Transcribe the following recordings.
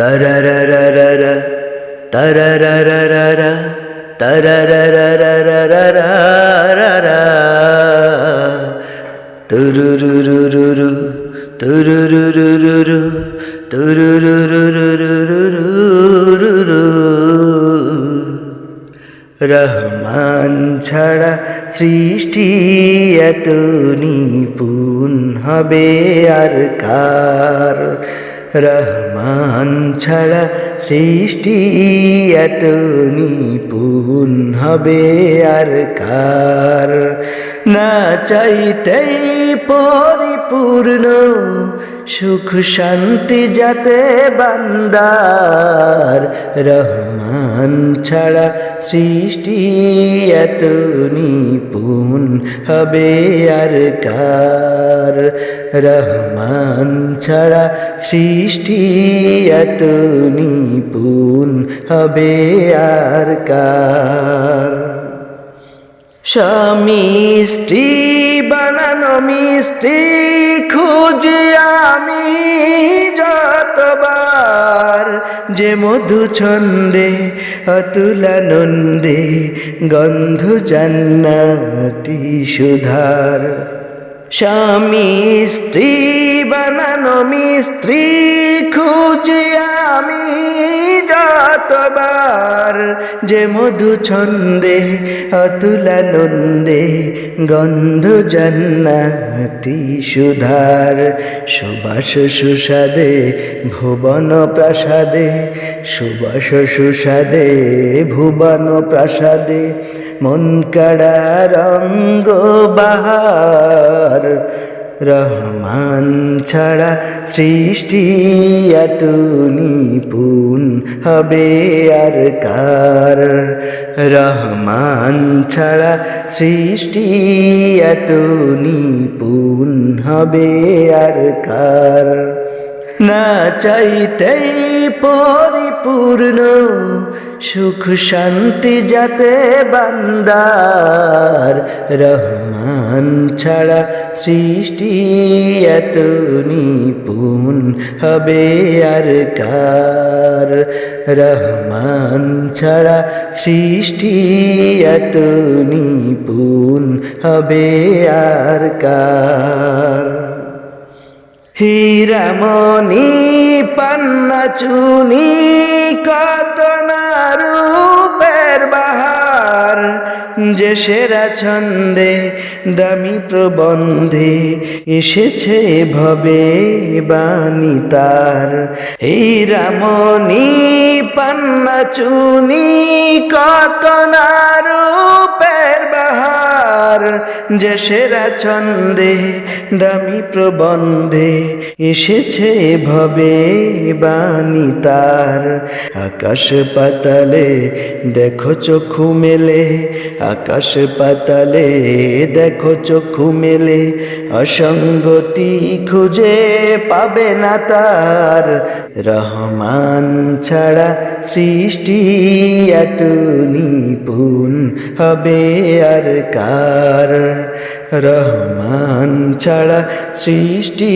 তারারারারারা তারারারারারা তারারারারারারারা তুরুরুরুরুরু তুরুরুরুরুরু তুরুরুরুরুরুরুরু রহমান ছাড়া সৃষ্টি এত নিপুণ হবে আর কার? রহমান ছাড়া সৃষ্টি এত নিপুণ হবে আর কার? না চাইতেই পরিপূর্ণ সুখ শান্তি যাতে বান্দার। রহমান ছাড়া সৃষ্টি এত নিপুণ হবে আর কার? রহমান ছাড়া সৃষ্টি এত নিপুণ হবে আর কার? স্বামী, স্ত্রী, বানানো মিস্ত্রি খুঁজি আমি যতবার। যে মধু ছন্দে অতুলানন্দে গন্ধ জান্নাতি সুধার। স্বামী স্ত্রী বানানো মিস্ত্রি খুঁজি আমি যতবার যে মধু ছন্দে অতুলানন্দে গন্ধ জান্নাতি সুধার, সুবাস সুস্বাদে, ভুবন প্রাসাদে, সুবাস সুস্বাদে, ভুবন প্রাসাদে, মন কাড়া রঙ্গ বাহার রহমান ছাড়া সৃষ্টি এত নিপুণ হবে আর কার? রহমান ছাড়া সৃষ্টি এত নিপুণ হবে আর কার? না চাইতেই পরিপূর্ণ সুখ শান্তি যাতে বান্দার রহমান ছাড়া সৃষ্টি এত নিপুণ হবে আর কার? রহমান ছাড়া সৃষ্টি এত নিপুণ হবে আর কার? হীরামণি পান্না চুনি কত যে সেরা ছন্দে দামি প্রবন্ধে এসেছে ভবে বাণী তার। এই রামনি পান্না চুনি কত না রূপের বাহার যে সেরা ছন্দে, দামি প্রবন্ধে এসেছে ভবে বাণী তার। আকাশ পাতালে দেখো চক্ষু মেলে, আকাশ পাতালে দেখো চক্ষু মেলে অসঙ্গতি খুঁজে পাবে না তার। রহমান ছাড়া সৃষ্টি এত নিপুণ হবে আর কার। রহমান ছাড়া সৃষ্টি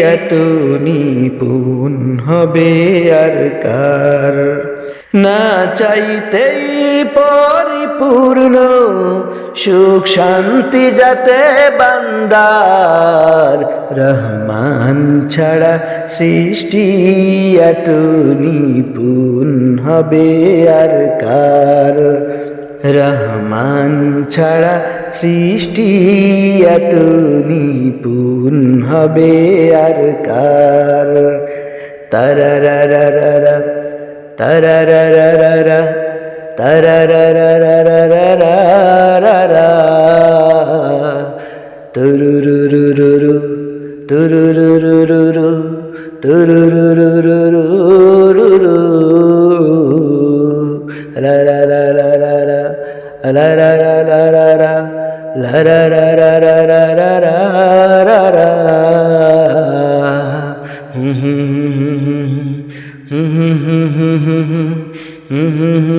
এত নিপুণ হবে আর কার। না চাইতেই পরিপূর্ণ সুখ শান্তি যাতে বান্দার, রহমান ছাড়া সৃষ্টি এত নিপুণ হবে আর কার? রহমান ছাড়া সৃষ্টি এত নিপুণ হবে আর কার? তারারারারা তারারারারা Mm-hmm.